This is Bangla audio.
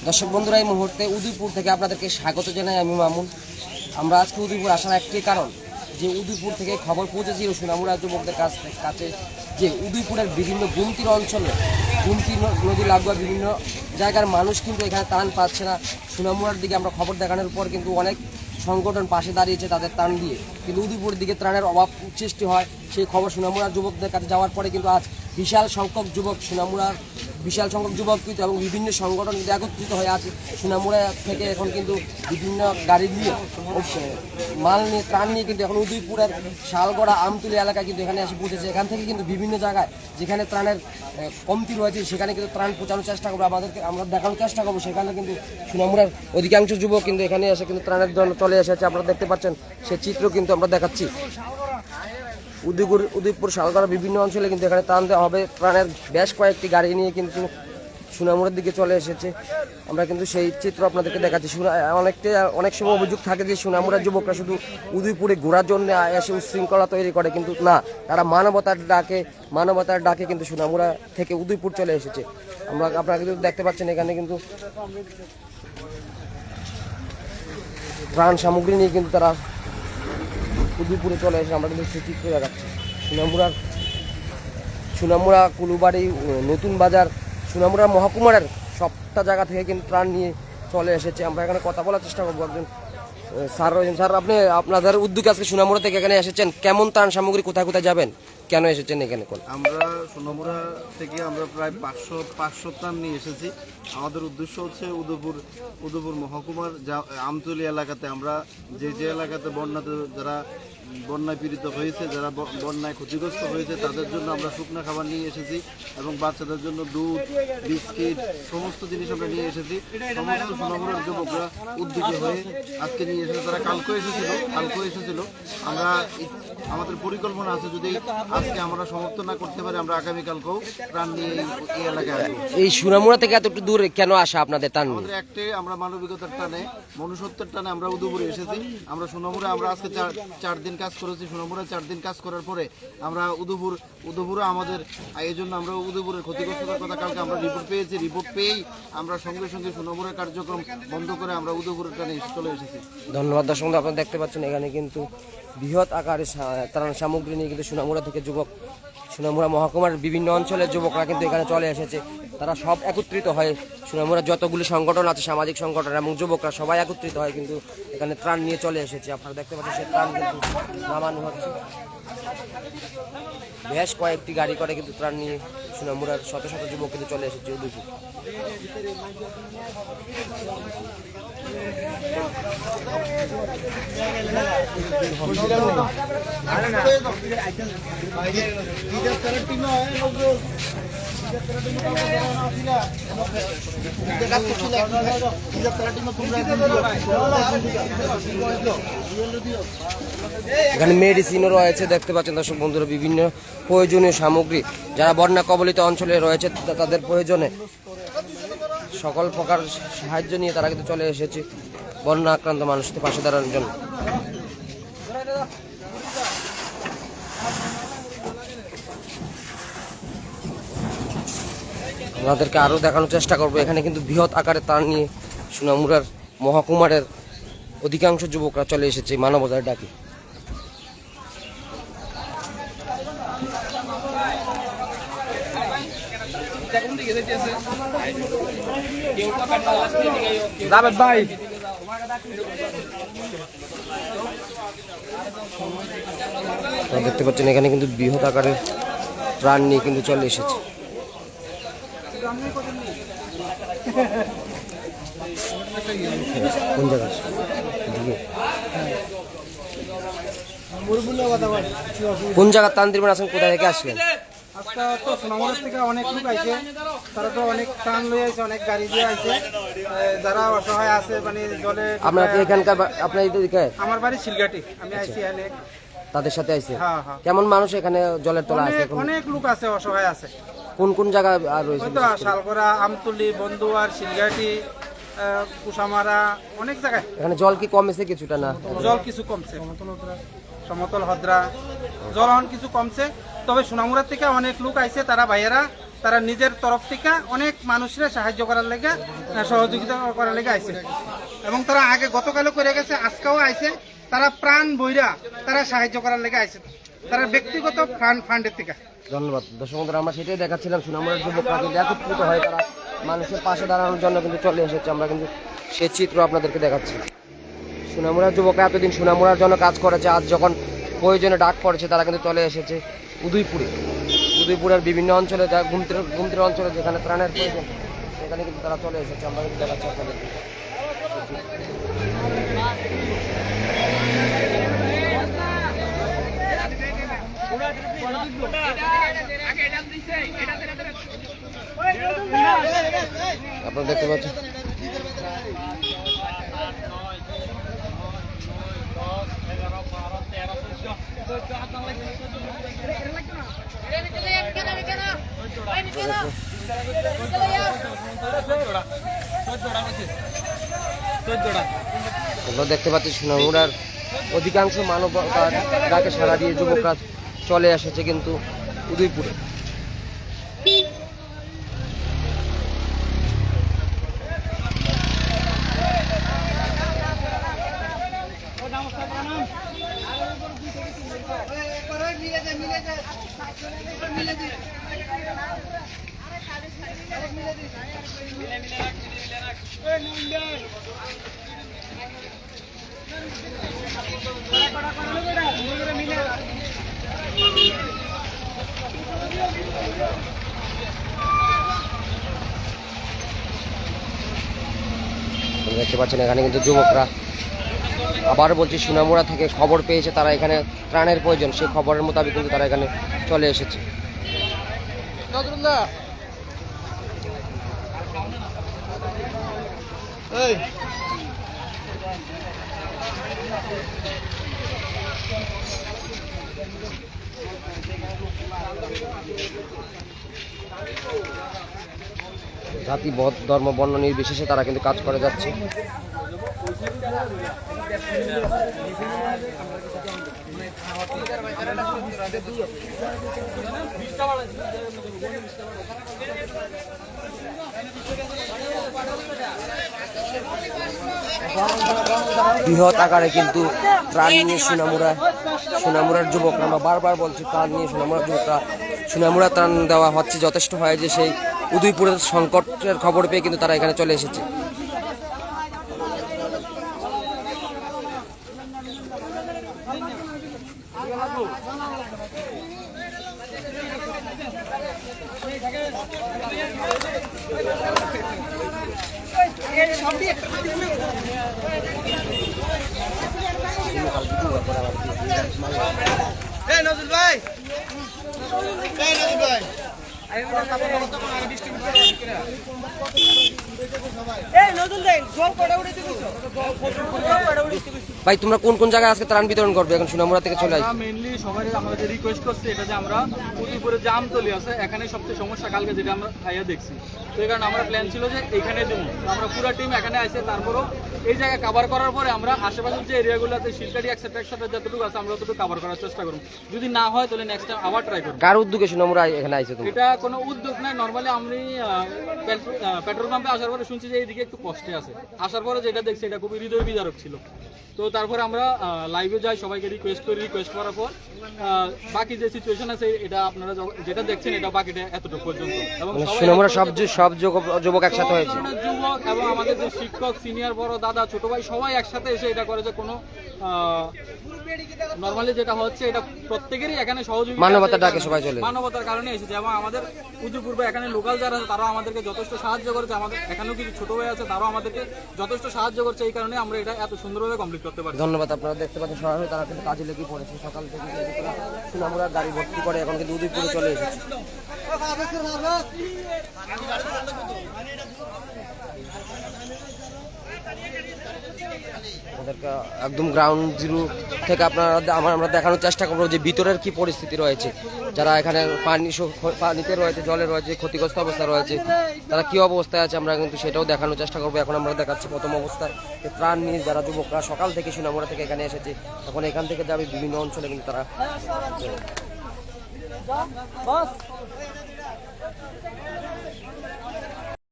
দর্শক বন্ধুরা, এই মুহূর্তে উদয়পুর থেকে আপনাদেরকে স্বাগত জানাই আমি মামুন। আমরা আজকে উদয়পুর আসার একটি কারণ, যে উদয়পুর থেকে খবর পৌঁছেছিল সুনামুরা যুবকদের কাছ থেকে- কাছে যে উদয়পুরের বিভিন্ন গুমতির অঞ্চলে গুমতি নদী লাগোয়া বিভিন্ন জায়গার মানুষ কিন্তু এখানে ত্রাণ পাচ্ছে না। সুনামুরার দিকে আমরা খবর দেখানোর পর কিন্তু অনেক সংগঠন পাশে দাঁড়িয়েছে তাদের ত্রাণ দিয়ে। কিন্তু উদয়পুরের দিকে ত্রাণের অভাব সৃষ্টি হয়। সেই খবর সুনামুরার যুবকদের কাছে যাওয়ার পরে কিন্তু আজ বিশাল সংখ্যক যুবক সুনামুরার বিশাল সংখ্যক যুবক কিন্তু এবং বিভিন্ন সংগঠন কিন্তু একত্রিত হয়ে আছে। সুনামুড়া থেকে এখন কিন্তু বিভিন্ন গাড়ি দিয়ে মাল নিয়ে, ত্রাণ নিয়ে কিন্তু এখন উদয়পুরের শালগড়া আমতুলি এলাকায় কিন্তু এখানে এসে পৌঁছেছে। এখান থেকে কিন্তু বিভিন্ন জায়গায় যেখানে ত্রাণের কমতি রয়েছে, সেখানে কিন্তু ত্রাণ পৌঁছানোর চেষ্টা করব। আমাদেরকে, আমরা দেখানোর চেষ্টা করব। সেখানে কিন্তু সুনামুড়ার অধিকাংশ যুবক কিন্তু এখানে এসে কিন্তু ত্রাণের জন্য চলে এসেছে। আপনারা দেখতে পাচ্ছেন, সে চিত্র কিন্তু আমরা দেখাচ্ছি। উদয়পুর উদয়পুর শালগড়া বিভিন্ন অঞ্চলে কিন্তু এখানে ত্রাণ দেওয়া হবে। প্রাণের বেশ কয়েকটি গাড়ি নিয়ে কিন্তু সুনামুড়ের দিকে চলে এসেছে। আমরা কিন্তু সেই চিত্র আপনাদেরকে দেখাচ্ছি। অনেকটা, অনেক সময় অভিযোগ থাকে যে সুনামুড়ার যুবকরা শুধু উদয়পুরে ঘোরার জন্য এসে উশৃঙ্খলা তৈরি করে, কিন্তু না, তারা মানবতার ডাকে মানবতার ডাকে কিন্তু সুনামুড়া থেকে উদয়পুর চলে এসেছে। আমরা, আপনারা কিন্তু দেখতে পাচ্ছেন এখানে কিন্তু ত্রাণ সামগ্রী নিয়ে কিন্তু তারা উদয়পুরে চলে এসে আমরা কিন্তু সেই চিত্র দেখাচ্ছি। সুনামুড়ার সুনামুড়া কুলুবাড়ি নতুন বাজার, সুনামুড়া মহাকুমারের সবটা জায়গা থেকে কিন্তু ত্রাণ নিয়ে চলে এসেছে। আমরা এখানে কথা বলার চেষ্টা করব একজন স্যার স্যার, আপনি আপনাদের উদ্যোগে আজকে সুনামুড়া থেকে এখানে এসেছেন। কেমন ত্রাণ সামগ্রী কোথায় কোথায় যাবেন? কেন এসেছেন এখানে আমরা সোনামুড়া থেকে আমরা প্রায় পাঁচশো পাঁচশো ত্রাণ নিয়ে এসেছি। আমাদের উদ্দেশ্য হচ্ছে উদয়পুর উদয়পুর মহকুমার যা আমতলি এলাকাতে আমরা যে যে এলাকাতে বন্যাতে যারা বন্যায় পীড়িত হয়েছে যারা বন্যায় ক্ষতিগ্রস্ত হয়েছে তাদের জন্য আমরা শুকনো খাবার নিয়ে এসেছি এবং বাচ্চাদের জন্য দুধ বিস্কিট সমস্ত জিনিস আমরা নিয়ে এসেছি। সমস্ত সোনামুড়ার যুবকরা উদ্যোগী হয়ে আজকে নিয়ে এসেছে। তারা কালকে এসেছিল কালকে এসেছিল। আমরা আমাদের পরিকল্পনা আছে যদি আজকে আমরা সমাপ্ত না করতে পারি আমরা আগামীকালকেও প্রাণ নিয়ে এই- এলাকায় এই সুনামুড়া থেকে এতটুকু দূরে কেন আসা আপনাদের নিয়ে? আমাদের একটাই আমরা মানবিকতার টানে মনুষ্যত্বের টানে আমরা উদুপুরে এসেছি। আমরা সোনামুড়ে আমরা আজকে চার চার দিন কাজ করেছি সোনামুড়ে চার দিন কাজ করার পরে আমরা উদয়পুর উদয়পুরে আমাদের এই জন্য আমরা উদয়পুরের ক্ষতিগ্রস্ততার কথা কালকে আমরা রিপোর্ট পেয়েছি। রিপোর্ট পেয়েই আমরা সঙ্গে সঙ্গে সোনামুড়ের কার্যক্রম বন্ধ করে আমরা উদয়পুরের টানে চলে এসেছি। ধন্যবাদ দর্শক আপনারা দেখতে পাচ্ছেন এখানে কিন্তু বৃহৎ আকারে ত্রাণ সামগ্রী নিয়ে কিন্তু সুনামুড়া থেকে যুবক সুনামুড়া মহকুমার বিভিন্ন অঞ্চলের যুবকরা কিন্তু এখানে চলে এসেছে। তারা সব একত্রিত হয়। সুনামুড়ার যতগুলি সংগঠন আছে, সামাজিক সংগঠন এবং যুবকরা সবাই একত্রিত হয়, কিন্তু এখানে ত্রাণ নিয়ে চলে এসেছে। আপনারা দেখতে পাচ্ছেন সে ত্রাণ কিন্তু নামানো হচ্ছে। বেশ কয়েকটি গাড়ি করে কিন্তু ত্রাণ নিয়ে সুনামুড়ার শত শত যুবক কিন্তু চলে এসেছে উদয়পুর এখানে মেডিসিনও রয়েছে, দেখতে পাচ্ছেন দর্শক বন্ধুরা, বিভিন্ন প্রয়োজনীয় সামগ্রী। যারা বন্যা কবলিত অঞ্চলে রয়েছে তাদের প্রয়োজনে সকল প্রকার সাহায্য নিয়ে তারা কিন্তু চলে এসেছে বন্যা আক্রান্ত মানুষদের পাশে দাঁড়ানোর জন্য। আপনাদেরকে আরও দেখানোর চেষ্টা করব। এখানে কিন্তু বৃহৎ আকারে তার নিয়ে সুনামুরার মহাকুমারের অধিকাংশ যুবকরা চলে এসেছে মানবতার ডাকে। জাভেদ ভাই। দেখতে পাচ্ছেন এখানে কিন্তু বৃহৎ আকারের প্রাণ নিয়ে কিন্তু চলে এসেছে। কোন জায়গা কোন জায়গার দিবেন আসেন কোথা থেকে আসলেন? আজকে তো সোনামুড়া থেকে অনেক লোক আইছে। তারা তো অনেক ত্রাণ লয়ে আইছে অনেক গাড়ি দিয়ে আইছে। যারা অসহায় আছে মানে জলে আপনার এখানকার আপনার এদিকে আমার বাড়ি শিলগাটি আমি আইছি এখানে। তাদের সাথে আইছে? হ্যাঁ হ্যাঁ। কেমন মানুষ এখানে জলের তলা আছে? অনেক লোক আছে অসহায় আছে। কোন কোন জায়গা আর রয়েছে? শালগড়া আমতুলি বন্দুয়ার শিলগাটি আহ, কুসামারা অনেক জায়গায়। এখানে জল কি কমেছে কিছুটা না? জল কিছু কমছে। সমতল হদ্রা জল এখন কিছু কমছে। তবে সোনামুড়া থেকে অনেক লোক আইছে তারা ভাইয়েরা। তারা নিজের তরফ থেকে অনেক মানুষের সাহায্য করার লেগে সহযোগিতা করার লেগে আইছে। এবং তারা আগে গতকালও করে গেছে আজকেও আইছে। তারা প্রাণ বইরা তারা সাহায্য করার লেগে আইছে। তারা ব্যক্তিগত ফান্ড ফান্ডের থেকে। ধন্যবাদ। দর্শক বন্ধুরা, আমরা সেটাই দেখাচ্ছিলাম সুনামুরার যুবকরা কিন্তু একত্রিত হয় তারা মানুষের পাশে দাঁড়ানোর জন্য কিন্তু চলে এসেছে। আমরা কিন্তু সে চিত্র আপনাদেরকে দেখাচ্ছি। সুনামুরার যুবকরা এতদিন সুনামুরার জন্য কাজ করেছে, আজ যখন প্রয়োজনে ডাক পড়েছে, তারা কিন্তু চলে এসেছে উদয়পুরে। উদয়পুরের বিভিন্ন অঞ্চলে, যা ঘুমতির ঘুমতির অঞ্চলে যেখানে ত্রাণের প্রয়োজন, সেখানে কিন্তু তারা চলে এসেছে। আমরা কিন্তু দেখাচ্ছি আপনাদেরকে। আপনারা দেখতে পাচ্ছেন? আমরা দেখতে পাচ্ছি সুনামুড়ার অধিকাংশ মানবতার ডাকে সারা দিয়ে যুবকরা চলে এসেছে কিন্তু উদয়পুরে। আপনারা দেখতে পাচ্ছেন এখানে কিন্তু যুবকরা। আবার বলছি, সুনামুড়া থেকে খবর পেয়েছে তারা এখানে ত্রাণের প্রয়োজন। সেই খবরের মোতাবেক কিন্তু তারা এখানে চলে এসেছে। জাতি বধ ধর্ম, বর্ণ নির্বিশেষে তারা কিন্তু কাজ করে যাচ্ছে। বৃহৎ আকারে কিন্তু প্রাণ নিয়ে সুনামুরা, সুনামুরার যুবক, আমরা বারবার বলছি প্রাণ নিয়ে সুনামুরার যুবকরা, সুনামুরা ত্রাণ দেওয়া হচ্ছে, যথেষ্ট হয় যে সেই উদয়পুরের সংকটের খবর পেয়ে কিন্তু তারা এখানে চলে এসেছে। ডিস্ট্রিবিউট ভাই তোমরা কোন কোন জায়গায় আজকে ত্রাণ বিতরণ করবে? এখন সুনামুরা থেকে চলে আসবে মেইনলি সবাই আমাদের রিকোয়েস্ট করছে এটা যে আমরা উদয়পুরে যে আমতলি আছে এখানে সবচেয়ে সমস্যা কালকে যেটা আমরা খাইয়া দেখছি। তো এই কারণে আমরা প্ল্যান ছিল যে এখানে দেবো আমরা পুরো টিম এখানে আসে তারপরও এই জায়গা কভার করার পরে আমরা আশেপাশের যে এরিয়াগুলোতে শিলকাটি একসাথে একসাথে যতটুকু আছে আমরা ততটুকু কভার করার চেষ্টা করব। যদি না হয় তাহলে নেক্সট টাইম আবার ট্রাই করব। কার উদ্যোগে সুনামুরা এখানে আইছে তুমি এটা কোনো উদ্যোগ নাই নর্মালি আমি পেট্রোল পাম্পে আসার পরে শুনছি যে এইদিকে একটু কষ্টে আছে। আসার পরে যেটা দেখছি এটা খুবই হৃদয় বিদারক ছিল। তো তারপরে আমরা লাইভে যাই সবাইকে রিকোয়েস্ট করি রিকোয়েস্ট করার পর বাকি যে সিচুয়েশন আছে এটা আপনারা যেটা দেখছেন এটা বাকিটা এতটুকু পর্যন্ত। এবং আমরা সব একসাথে- যু- সব যুবক একসাথে হয়েছে। যুবক এবং আমাদের যে শিক্ষক সিনিয়র বড় দাদা ছোট ভাই সবাই একসাথে এসে এটা করে যে কোনো নর্মালি যেটা হচ্ছে এটা প্রত্যেকেরই এখানে সহযোগিতা মানবতার ডাকে সবাই চলে। মানবতার কারণে এসেছে। এবং আমাদের উদয়পূর্বে এখানে লোকাল যারা আছে তারাও আমাদেরকে যথেষ্ট সাহায্য করেছে। আমাদের এখানেও কিছু ছোট ভাই আছে তারাও আমাদেরকে যথেষ্ট সাহায্য করছে। এই কারণে আমরা এটা এত সুন্দরভাবে কমপ্লিট করতে পারি ধন্যবাদ আপনারা দেখতে পাচ্ছেন সরাসরি তারা কিন্তু কাজে লেগে পড়েছে। সকাল থেকে তারা গাড়ি ভর্তি করে এখন কিন্তু উদয়পুরে চলে এসেছে। ওদেরকে একদম গ্রাউন্ড জিরো থেকে আপনারা আমার দেখানোর চেষ্টা করব যে ভিতরের কি পরিস্থিতি রয়েছে। যারা এখানে পানি পানিতে রয়েছে, জলে রয়েছে, ক্ষতিগ্রস্ত অবস্থা রয়েছে, তারা কি অবস্থায় আছে আমরা কিন্তু সেটাও দেখানোর চেষ্টা করব। এখন আমরা দেখাচ্ছি প্রথম অবস্থায় যে ত্রাণ নিয়ে যারা যুবকরা সকাল থেকে সুনামুরা থেকে এখানে এসেছে, তখন এখান থেকে যাবে বিভিন্ন অঞ্চলে কিন্তু তারা